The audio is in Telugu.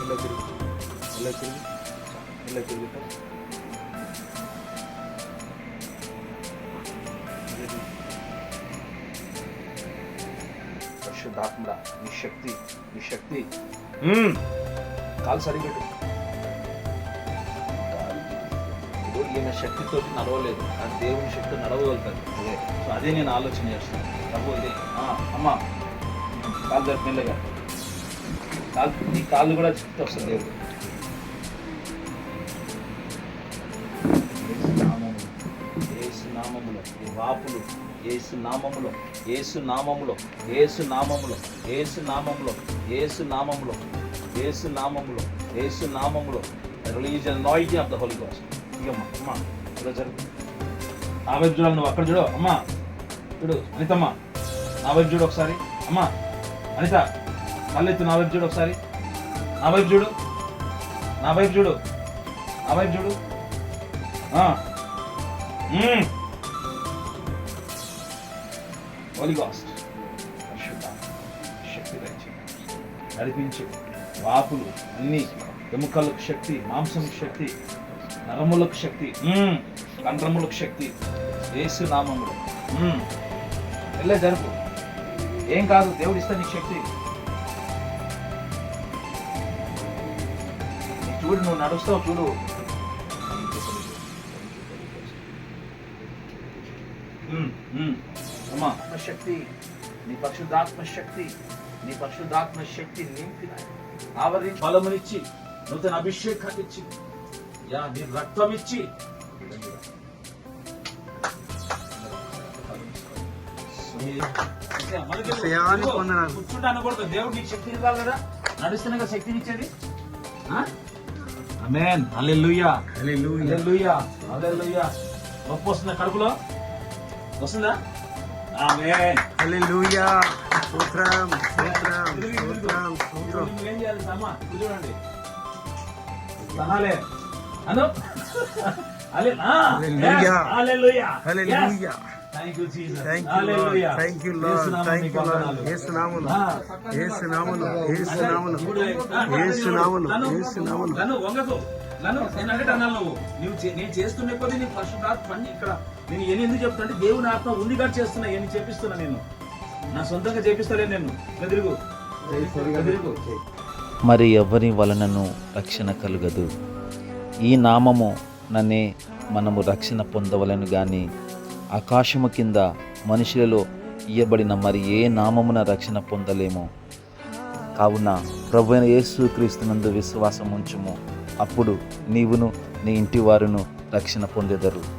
ఇలా తిరుగు ఇలా తిరుగు ఇలా తిరుగుతా పరిశుద్ధాత్మడా నీ శక్తి నీ శక్తి ఈయన శక్తితో నడవలేదు. అది దేవుని శక్తి నడవగలుగుతుంది అదే. సో అదే నేను ఆలోచన చేస్తున్నాను. ప్రభు ఇది. ఆ, కాలు జరిపి మెల్లగా. కాలు నీ కాళ్ళు కూడా శక్తి వస్తుంది దేవుడు. నామములో, ఈ వాపులు ఏసు నామములో ఏసు నామములో ఏసు నామములో ఏసు నామములో ఏసు నామములో ఏసు నామములో ఏసు నామములో. రిలీజ్ నాయిటీ ఆఫ్ ద హోలీ గాస్ట్ ఇకమ్మా అమ్మా ఇలా జరుగు. నా వైపు చూడాలి నువ్వు అక్కడ చూడు అమ్మా. చూడు అనితమ్మ నా వైపు చూడు ఒకసారి. అమ్మా అనిత కళ్ళెత్తు నా వైపు చూడు ఒకసారి. నా వైపు చూడు నా వైపు చూడు నా వైపు చూడు. శక్తి నడిపించు. వాపులు అన్ని ఎముకలకు శక్తి మాంసం శక్తి నరములకు శక్తి. కండ్రములకు శక్తి. ఏసు నామములు మ్మ్. వెళ్ళే జరుపు. ఏం కాదు దేవుడు ఇస్తే నీకు శక్తి. చూడు నువ్వు నడుస్తావు చూడు. మ్మ్. మ్మ్. అమ్మా. శక్తి నీ పరిశుద్ధాత్మ శక్తి నీ పరిశుద్ధాత్మ శక్తి నింపిన ఆవరించి బలమునిచ్చి నూతన అభిషేకాన్ని ఇచ్చి యా నీ రక్తం ఇచ్చి. కూర్చుంటే అనకూడదు. దేవుడు నీకు శక్తి ఇవ్వాలి కదా? నడుస్తున్నా శక్తిని ఇచ్చేది? అమేన్ నొప్పి వస్తుందా కడుపులో? వస్తుందా? ఆమేన్ ఏం చేయాలి చూడండి. సహాలే. అను. Thank you. Thank you Yesu lord నామములో థ్యాంక్ నీకు యూ లార్డ్ వందనాలు. యేసు నామములో ఆ. యేసు నామములో యేసు నామములో ఇప్పుడు, ఆ, యేసు నామములో నన్ను- యేసు నామములో నన్ను వంగకు. నన్ను నేను అంటే అన్నాను నువ్వు. నువ్వు చే- నేను చేస్తున్న కొద్దీ నీ పరిశుద్ధాత్మ పని ఇక్కడ. నేను ఏం ఎందుకు దేవుని ఆత్మ ఉంది కాబట్టి చేస్తున్నా. ఏమి చేపిస్తున్నా నేను. నా సొంతంగా చేపిస్తలే నేను. మరి ఎవరి వలనను రక్షణ కలుగదు? ఈ నామము నన్నే మనము రక్షణ పొందవలను గాని ఆకాశము కింద మనుషులలో ఇయ్యబడిన మరి ఏ నామమున రక్షణ పొందలేము. కావున ప్రభు అయిన యేసు క్రీస్తునందు విశ్వాసం ఉంచుము అప్పుడు నీవును నీ ఇంటి వారును రక్షణ పొందెదరు.